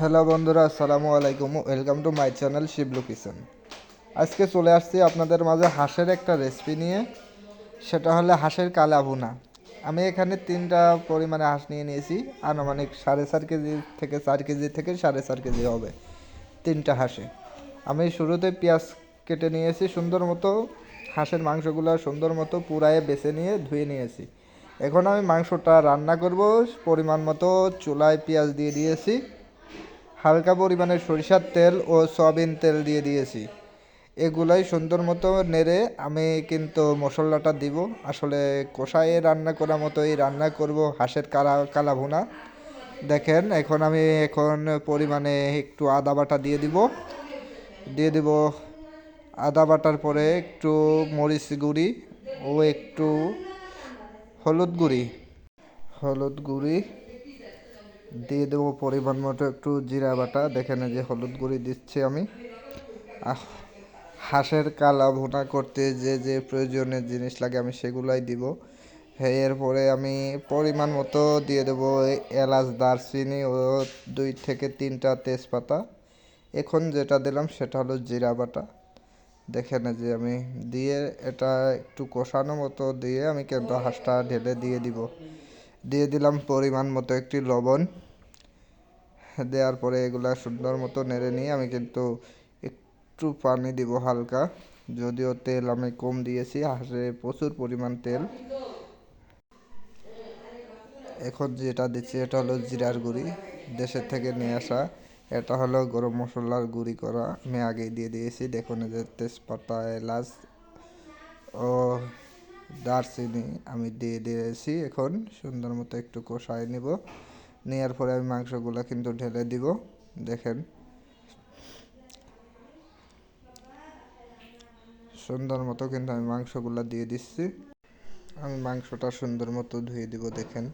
Hello বন্ধুরা, আসসালামু আলাইকুম। Welcome to my channel Shiblu kitchen আজকে চলে আসছি আপনাদের মাঝে হাঁসের একটা রেসিপি নিয়ে। সেটা হলো হাঁসের কালা ভুনা। আমি এখানে তিনটা পরিমাণে হাঁস নিয়ে নিয়েছি। আনুমানিক সাড়ে চার কেজি থেকে চার কেজি থেকে সাড়ে চার কেজি হবে তিনটা হাঁসে। আমি শুরুতে পেঁয়াজ কেটে নিয়েছি, সুন্দর মতো। হাঁসের মাংসগুলো সুন্দর মতো পুরায়ে বেছে নিয়ে ধুয়ে নিয়েছি। এখন আমি মাংসটা রান্না করব, পরিমাণ মতো চুলায় পেঁয়াজ দিয়ে দিয়েছি। হালকা পরিমাণে সরিষার তেল ও সয়াবিন তেল দিয়ে দিয়েছি। এগুলাই সুন্দর মতো নেড়ে আমি কিন্তু মশলাটা দিব। আসলে কষায়ে রান্না করার মতোই রান্না করব হাঁসের কালা কালা ভুনা দেখেন, এখন আমি এখন পরিমাণে একটু আদা বাটা দিয়ে দিব। দিয়ে দিব আদা বাটার পরে একটু মরিচ গুঁড়ি ও একটু হলুদ গুঁড়ি। হলুদ গুঁড়ি দিয়ে দেবো পরিমাণ মতো একটু জিরা বাটা। দেখেন যে হলুদ গুঁড়ি দিচ্ছি আমি। হাঁসের কালা ভুনা করতে যে যে প্রয়োজনীয় জিনিস লাগে আমি সেগুলাই দিব। এরপরে আমি পরিমাণ মতো দিয়ে দেবো এলাচ, দারচিনি ও দুই থেকে তিনটা তেজপাতা। এখন যেটা দিলাম সেটা হলো জিরা বাটা। এই যে আমি দিয়ে এটা একটু কষানো মতো দিয়ে আমি কিন্তু হাঁসটা ঢেলে দিয়ে দিব। দিয়ে দিলাম পরিমাণ মতো একটি লবণ। দেওয়ার পরে এগুলা সুন্দর মতো নেড়ে নিয়ে আমি কিন্তু একটু পানি দিব হালকা। যদিও তেল আমি কম দিয়েছি, হাঁসে প্রচুর পরিমাণ তেল। এখন যেটা দিচ্ছি এটা হলো জিরার গুঁড়ি, দেশের থেকে নিয়ে আসা। এটা হলো গরম মশলার গুঁড়ি করা। আমি আগেই দিয়ে দিয়েছি, দেখুন যে তেজপাতা, এলাচ ও দারচিনি আমি দিয়ে দিয়েছি। এখন সুন্দর মতো একটু কষায় নিব। নেওয়ার পরে আমি মাংসগুলো কিন্তু ঢেলে দিব। দেখেন। সুন্দর মতো কিন্তু আমি মাংসগুলো দিয়ে দিচ্ছি। আমি মাংসটা সুন্দর মতো ধুয়ে দিব, দেখেন।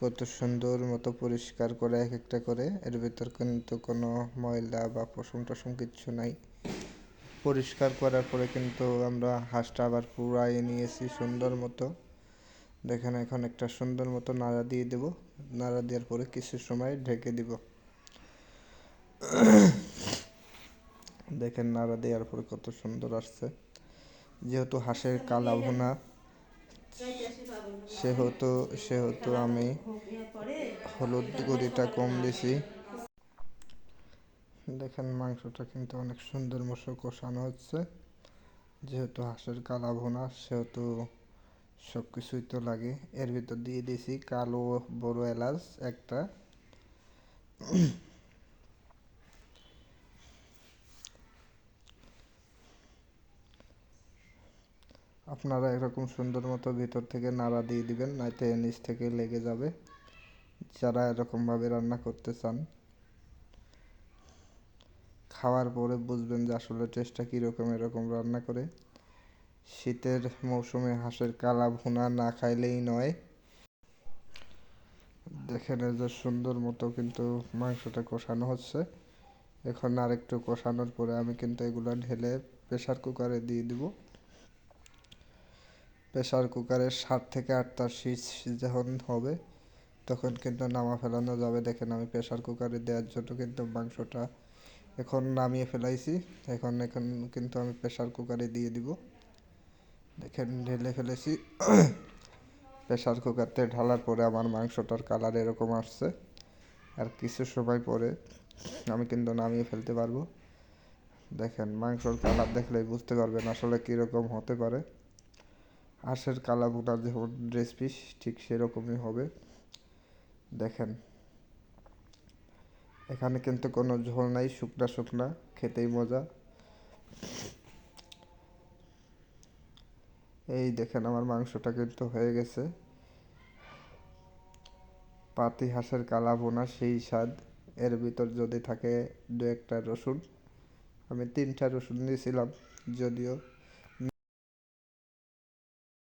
কত সুন্দর মতো পরিষ্কার করে এক একটা করে। এর ভিতর কিন্তু কোনো ময়লা বা পশম টসম কিচ্ছু নাই। পরিষ্কার করার পরে কিন্তু আমরা হাঁসটা আবার পুরাই নিয়েছি সুন্দর মতো। দেখেন, এখন একটা সুন্দর মতো নাড়া দিয়ে দেব। নাড়া দেওয়ার পরে কিছু সময় ঢেকে দিব। দেখেন নাড়া দেওয়ার পরে কত সুন্দর আসছে। যেহেতু হাঁসের কালা ভুনা সেহেতু সেহেতু আমি হলুদ গুঁড়িটা কম দিছি। দেখেন মাংসটা কিন্তু অনেক সুন্দর মতো কষানো হচ্ছে। যেহেতু হাঁসের কালা ভুনা সেহেতু সব কিছুই তো লাগে। এর ভিতর দিয়ে দিয়েছি কালো, বড় এলাচ একটা। আপনারা এরকম সুন্দর মতো ভিতর থেকে নাড়া দিয়ে দিবেন নয়তো নিচ থেকে লেগে যাবে। যারা এরকমভাবে রান্না করতে চান। খাওয়ার পরে বুঝবেন যে আসলে টেস্টটা কীরকম এরকম রান্না করে। শীতের মৌসুমে হাঁসের কালা ভুনা না খাইলেই নয়। দেখেন যে সুন্দর মতো কিন্তু মাংসটা কষানো হচ্ছে। এখন আর একটু কষানোর পরে আমি কিন্তু এগুলো ঢেলে প্রেসার কুকারে দিয়ে দিব। প্রেসার কুকারের সাত থেকে আটটা সিট যখন হবে, তখন কিন্তু নামা ফেলানো যাবে। দেখেন আমি প্রেসার কুকারে দেওয়ার জন্য কিন্তু মাংসটা এখন নামিয়ে ফেলাইছি। এখন এখন কিন্তু আমি প্রেসার কুকারে দিয়ে দিব। দেখেন, ঢেলে ফেলেছি। প্রেশার কুকারতে ঢালার পরে আমার মাংসটার কালার এরকম আসছে। আর কিছু সময় পরে আমি কিন্তু নামিয়ে ফেলতে পারব। দেখেন, মাংসর কালার দেখলেই বুঝতে পারবেন আসলে কীরকম হতে পারে। হাঁসের কালা ভুনা যেমন রেসিপি ঠিক সেরকমই হবে। দেখেন, এখানে কিন্তু কোনো ঝোল নাই, শুকনা শুকনা, খেতেই মজা। এই দেখেন আমার মাংসটা কিন্তু হয়ে গেছে। পাতি হাঁসের কালা বোনা সেই স্বাদ। এর ভিতর যদি থাকে দু একটা রসুন। আমি তিনটা রসুন দিয়েছিলাম, যদিও